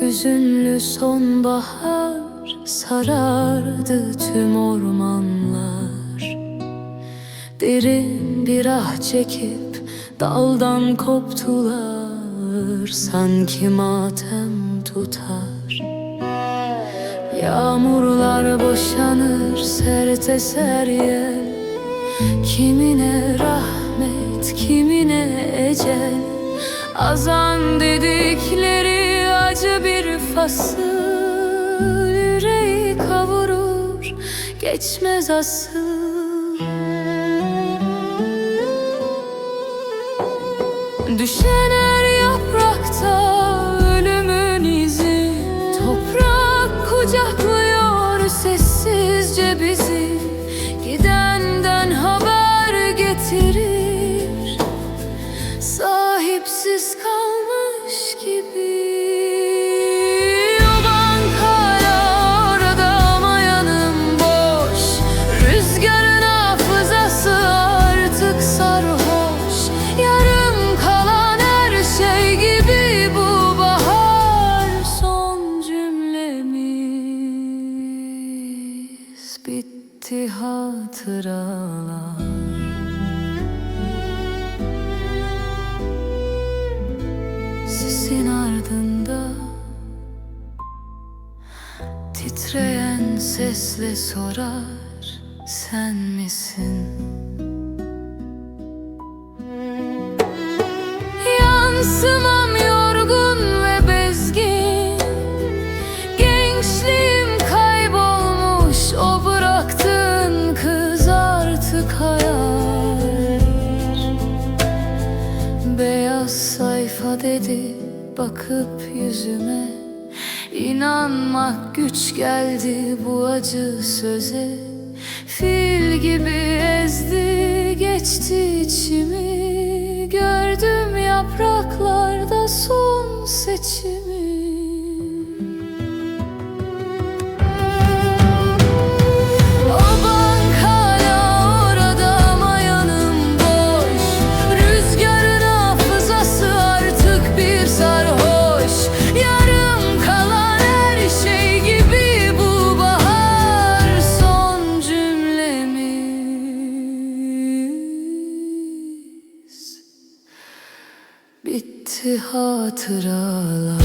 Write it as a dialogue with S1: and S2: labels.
S1: Hüzünlü sonbahar sarardı tüm ormanlar. Derin bir ah çekip daldan koptular. Sanki matem tutar. Yağmurlar boşanır sert eser yel Kimine rahmet, kimine ecel Azan dedikleri acı bir fasıl Yüreği kavurur, geçmez asıl. Düşen bitti hatıralar Sisin ardında Titreyen sesle sorar Sen misin? Yansımam dedi bakıp yüzüme. İnanmak güç geldi bu acı söze. Fil gibi ezdi geçti içimi. Gördüm yapraklarda son seçimi hatıralar